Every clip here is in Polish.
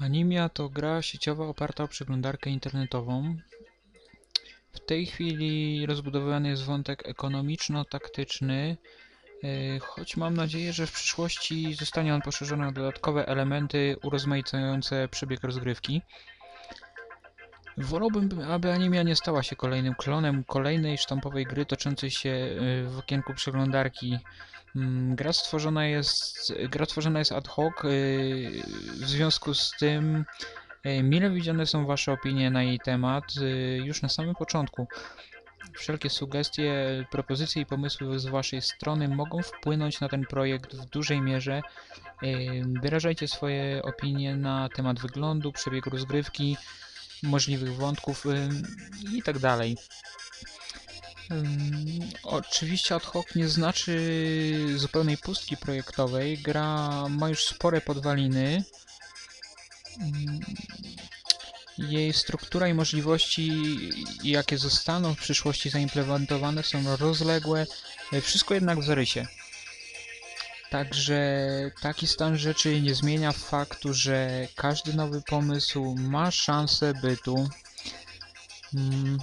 Animia to gra sieciowa oparta o przeglądarkę internetową. W tej chwili rozbudowywany jest wątek ekonomiczno-taktyczny, yy, choć mam nadzieję, że w przyszłości zostanie on poszerzony o dodatkowe elementy urozmaicające przebieg rozgrywki. Wolałbym, aby Animia nie stała się kolejnym klonem kolejnej sztampowej gry toczącej się yy, w okienku przeglądarki. Mm, Gra stworzona jest, gra tworzona jest ad hoc, yy, w związku z tym yy, mile widziane są Wasze opinie na jej temat już na samym początku. Wszelkie sugestie, propozycje i pomysły z Waszej strony mogą wpłynąć na ten projekt w dużej mierze. Wyrażajcie swoje opinie na temat wyglądu, przebiegu rozgrywki, możliwych wątków i tak dalej. Oczywiście ad hoc nie znaczy zupełnej pustki projektowej. Gra ma już spore podwaliny. Jej struktura i możliwości, jakie zostaną w przyszłości zaimplementowane, są rozległe. Wszystko jednak w zarysie. Także taki stan rzeczy nie zmienia faktu, że każdy nowy pomysł ma szansę bytu. Ym,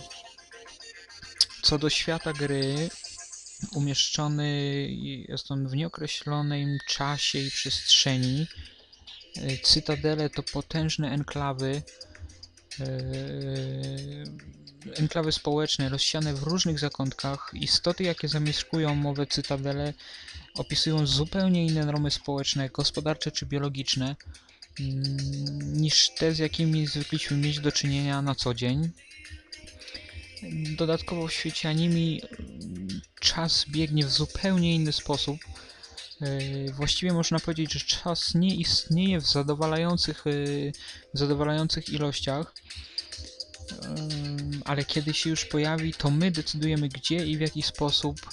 co do świata gry, umieszczony jest on w nieokreślonym czasie i przestrzeni. Cytadele to potężne enklawy, e, enklawy społeczne rozsiane w różnych zakątkach. Istoty, jakie zamieszkują owe cytadele, opisują zupełnie inne normy społeczne, gospodarcze czy biologiczne mm, niż te, z jakimi zwykliśmy mieć do czynienia na co dzień. Dodatkowo w świecie anime mm, czas biegnie w zupełnie inny sposób. Yy, Właściwie można powiedzieć, że czas nie istnieje w zadowalających, yy, w zadowalających ilościach. Ale kiedy się już pojawi, to my decydujemy gdzie i w jaki sposób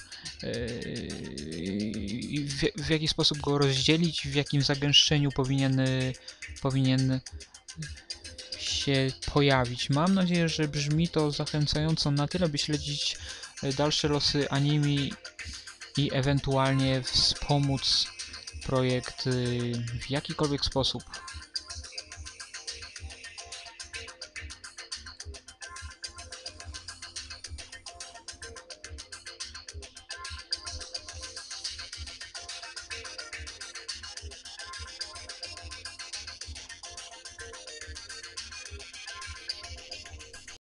i w, jaki sposób go rozdzielić, w jakim zagęszczeniu powinien, powinien się pojawić. Mam nadzieję, że brzmi to zachęcająco na tyle, by śledzić e, dalsze losy anime i ewentualnie wspomóc projekt y, w jakikolwiek sposób.